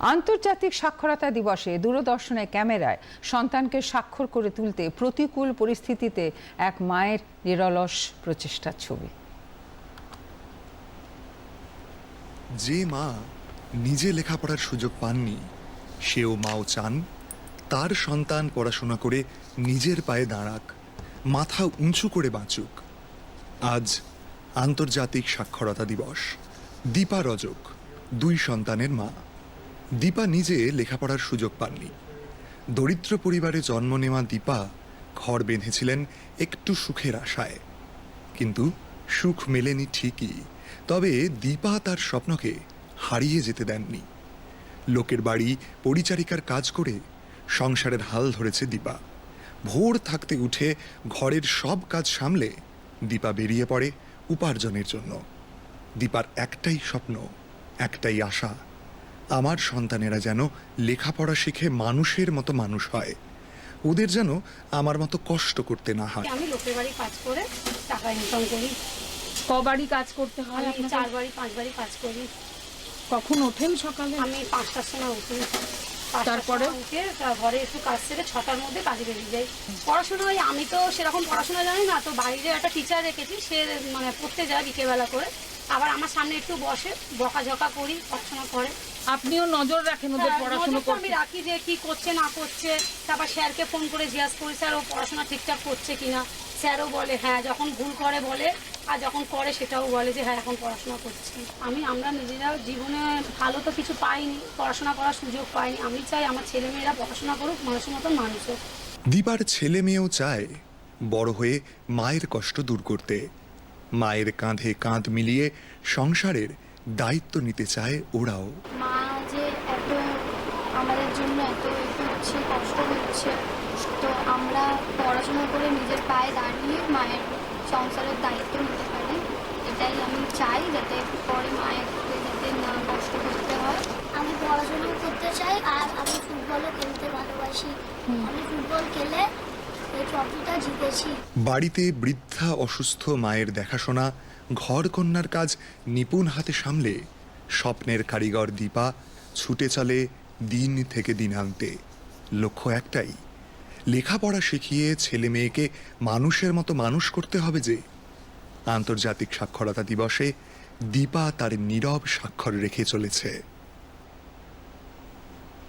আন্তর্জাতিক সাক্ষরতা দিবসে দূরদর্শনের ক্যামেরায় সন্তানকে স্বাক্ষর করে তুলতে প্রতিকূল পরিস্থিতিতে এক মায়ের নিরলস প্রচেষ্টার ছবি। যে মা নিজে লেখাপড়ার সুযোগ পাননি, সেও মাও চান তার সন্তান পড়াশোনা করে নিজের পায়ে দাঁড়াক, মাথা উঁচু করে বাঁচুক। আজ আন্তর্জাতিক সাক্ষরতা দিবস দীপা রজক দুই সন্তানের মা। দীপা নিজে লেখাপড়ার সুযোগ পাননি। দরিদ্র পরিবারে জন্ম নেওয়া দীপা ঘর বেঁধেছিলেন একটু সুখের আশায়। কিন্তু সুখ মেলেনি ঠিকই, তবে দীপা তার স্বপ্নকে হারিয়ে যেতে দেননি। লোকের বাড়ি, পরিচারিকার কাজ করে সংসারের হাল ধরেছে দীপা। ভোর থাকতে উঠে ঘরের সব কাজ সামলে দীপা বেরিয়ে পড়ে উপার্জনের জন্য। দীপার একটাই স্বপ্ন, একটাই আশা আমার সন্তানেরা যেন লেখাপড়া শিখে মানুষের মতো মানুষ হয়। ওদের যেন আমার মতো কষ্ট করতে না হয়। আমি লোকের বাড়ি কাজ করে টাকা ইনকাম করি। কবারই কাজ করতে হয় আমি আপনাকে? চার বাড়ি পাঁচ বাড়ি কাজ করি। কখন ওঠেন সকালে? আমি পাঁচটার সময় উঠি। তারপরে? উঠে ঘরে একটু কাজ সেরে ছটার মধ্যে কাজে বেরিয়ে যাই। পড়াশোনা ওই আমি তো সেরকম পড়াশোনা জানি না তো বাইরে একটা টিচার রেখেছি সে মানে পড়তে যায় বিকেলবেলা করে। আবার আমার সামনে একটু বসে বকাঝকা করি পড়াশোনা করে। আপনিও নজর রাখেন ওদের হ্যাঁ, পড়াশোনা নজর তো আমি রাখি যে কি করছে না করছে। তারপর স্যারকে ফোন করে জিজ্ঞাসা করি স্যার ও পড়াশোনা ঠিকঠাক করছে কিনা? স্যারও বলে হ্যাঁ যখন ভুল করে বলে আর যখন করে সেটাও বলে যে হ্যাঁ এখন পড়াশোনা করছি। আমি আমরা নিজেরাও জীবনে ভালো তো কিছু পাইনি পড়াশোনা করার সুযোগ পাইনি। আমি চাই আমার ছেলেমেয়েরা পড়াশোনা করুক মানুষের মতন মানুষ হোক। দীপার ছেলে মেয়েও চায় বড় হয়ে মায়ের কষ্ট দূর করতে। মায়ের কাঁধে কাঁধ মিলিয়ে সংসারের দায়িত্ব নিতে চায় ওরাও। মা যে এত আমাদের জন্য এত কষ্ট হচ্ছে তো আমরা পড়াশোনা করে নিজের পায়ে দাঁড়িয়ে মায়ের সংসারের দায়িত্ব নিতে পারি এটাই আমি চাই যাতে পরে যাতে না কষ্ট করতে হয়। আমি পড়াশোনা করতে চাই আর আমি ফুটবলও খেলতে ভালোবাসি। আমি ফুটবল খেলে বাড়িতে বৃদ্ধা অসুস্থ মায়ের দেখাশোনা, ঘর কন্যার কাজ নিপুণ হাতে সামলে, স্বপ্নের কারিগর দীপা ছুটে চলে দিন থেকে দিন আনতে। লক্ষ্য একটাই, লেখাপড়া শিখিয়ে ছেলে মেয়েকে মানুষের মতো মানুষ করতে হবে যে, আন্তর্জাতিক সাক্ষরতা দিবসে দীপা তার নীরব স্বাক্ষর রেখে চলেছে।